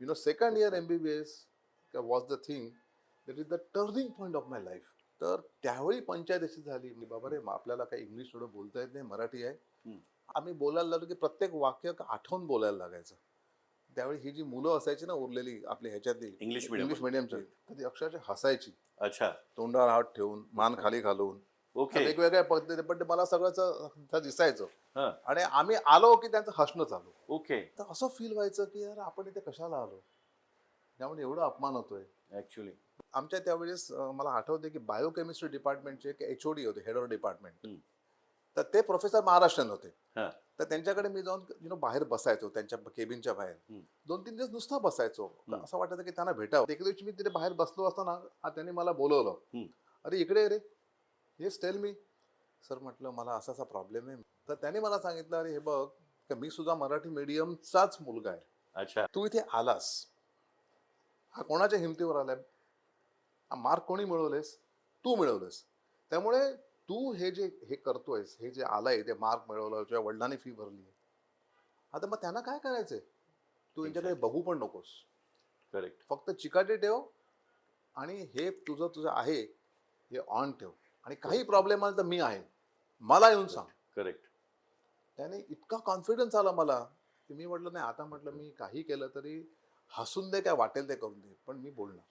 you know, second year MBBS was the thing that is the turning point of my life. तर त्यावेळी पंचायत अशी झाली. मी बाबा रे आपल्याला काही इंग्लिश थोडं बोलता येत नाही मराठी आहे. आम्ही बोलायला लागलो की प्रत्येक वाक्य आठवून बोलायला लागायचं. त्यावेळी ही जी मुलं असायची ना उरलेली आपल्या ह्याच्यातली इंग्लिश. इंग्लिश मिडियमची तर ती अक्षरशः हसायची. अच्छा. तोंडावर हात ठेवून मान खाली घालून ओके. वेगवेगळ्या पद्धतीने पण ते मला सगळंच दिसायचं. हा. आणि आम्ही आलो की त्यांचं हसणं चालू. ओके. तर असं फील व्हायचं की यार आपण इथे कशाला आलो? त्यामुळे एवढा अपमान होतोय. ऍक्च्युली आमच्या त्यावेळेस अं, मला आठवते की बायोकेमिस्ट्री डिपार्टमेंटचे एक एच होते हेड ऑफ डिपार्टमेंट हम्म. तर ते प्रोफेसर महाराष्ट्रीयन होते. हा. तर त्यांच्याकडे मी जाऊन यु नो बाहेर बसायचो त्यांच्या केबिनच्या बाहेर. हम्म. दोन तीन दिवस नुसता बसायचो. हम्म. असं वाटायचं की त्यांना भेटावं. एक दिवशी मी तिथे बाहेर बसलो असताना आ, त्यांनी मला बोलवलं. हम्म. अरे इकडे ये रे. येस टेल मी सर म्हटलं मला असा असा प्रॉब्लेम आहे. तर त्यांनी मला सांगितलं अरे हे बघ का मी सुद्धा मराठी मीडियमचाच मुलगा आहे. अच्छा. तू इथे आलास. हा कोणाच्या हिमतीवर आलाय? हा मार्क कोणी मिळवलेस? तू मिळवलेस. त्यामुळे तू हे जे हे करतोयस हे जे आलंय ते मार्क मिळवलं किंवा वडिलांनी फी भरली आता मग त्यांना काय करायचंय? तू यांच्याकडे बघू पण नकोस. करेक्ट फक्त चिकाटी ठेव आणि हे तुझं तुझं आहे हे ऑन ठेव. आणि काही प्रॉब्लेम आला तर मी आहे. मला येऊन सांग. करेक्ट त्याने इतका कॉन्फिडन्स आला मला की मी म्हटलं नाही आता म्हटलं मी काही केलं तरी हसून दे काय वाटेल ते करून दे. पण मी बोलणार.